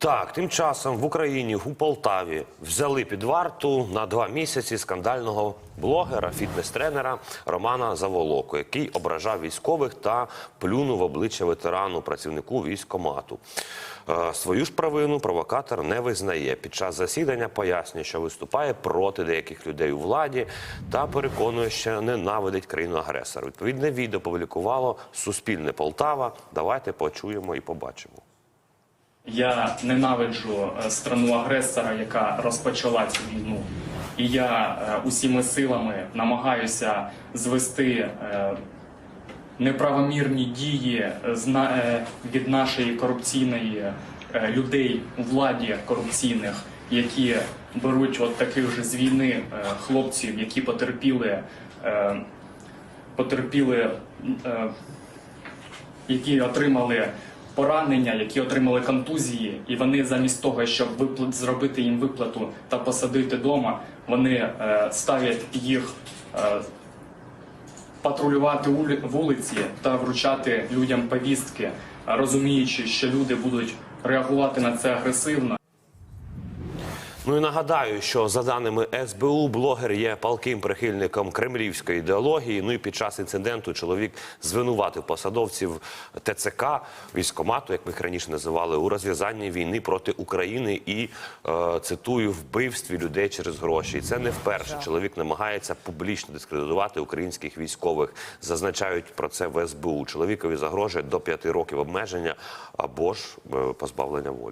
Так, тим часом в Україні у Полтаві взяли під варту на два місяці скандального блогера, фітнес-тренера Романа Заволоку, який ображав військових та плюнув обличчя ветерану, працівнику військомату. Е, Свою ж провину провокатор не визнає. Під час засідання пояснює, що виступає проти деяких людей у владі та переконує, що ненавидить країну-агресора. Відповідне відео публікувало Суспільне Полтава. Давайте почуємо і побачимо. Я ненавиджу е, страну агресора, яка розпочала цю війну. І я е, усіми силами намагаюся звести е, неправомірні дії від нашої корупційної людей у владі корупційних, які беруть от таких же з війни хлопців, які потерпіли, потерпіли які отримали поранення, які отримали контузії, і вони замість того, щоб виплат зробити їм виплату та посадити вдома, вони е, ставлять їх е, патрулювати вулиці та вручати людям повістки, розуміючи, що люди будуть реагувати на це агресивно. Ну і нагадаю, що за даними СБУ, блогер є палким прихильником кремлівської ідеології. Ну і під час інциденту чоловік звинуватив посадовців ТЦК військомату, як ми їх раніше називали, у розв'язанні війни проти України і е, цитую вбивстві людей через гроші. І це не вперше. Чоловік намагається публічно дискредитувати українських військових. Зазначають про це в СБУ. Чоловікові загрожує до п'яти років обмеження або ж е, позбавлення волі.